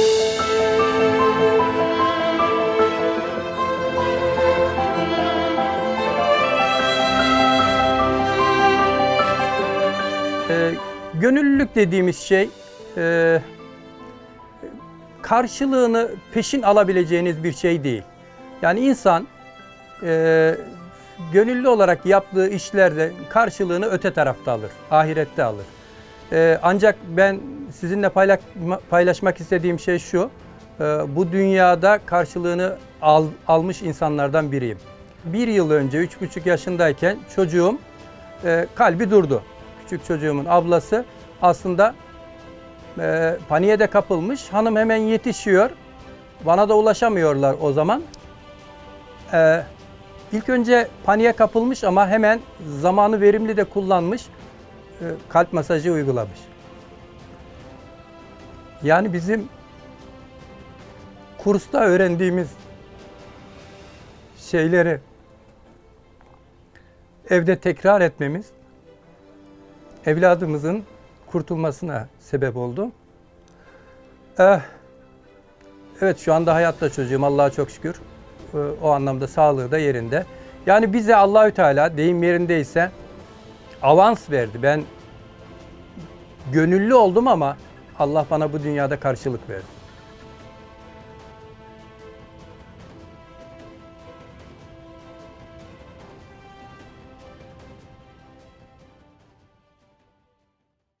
Ee, gönüllülük dediğimiz şey e, karşılığını peşin alabileceğiniz bir şey değil. Yani insan e, gönüllü olarak yaptığı işlerde karşılığını öte tarafta alır, ahirette alır. E, ancak ben sizinle paylaşma- paylaşmak istediğim şey şu, e, bu dünyada karşılığını al- almış insanlardan biriyim. Bir yıl önce, üç buçuk yaşındayken çocuğum e, kalbi durdu. Küçük çocuğumun ablası aslında e, paniğe de kapılmış. Hanım hemen yetişiyor. Bana da ulaşamıyorlar o zaman. E, ilk önce paniğe kapılmış ama hemen zamanı verimli de kullanmış. E, kalp masajı uygulamış. Yani bizim kursta öğrendiğimiz şeyleri evde tekrar etmemiz evladımızın kurtulmasına sebep oldu. Eh, evet şu anda hayatta çocuğum Allah'a çok şükür. Eh, o anlamda sağlığı da yerinde. Yani bize Allahü Teala deyim yerindeyse avans verdi. Ben gönüllü oldum ama Allah bana bu dünyada karşılık verdi.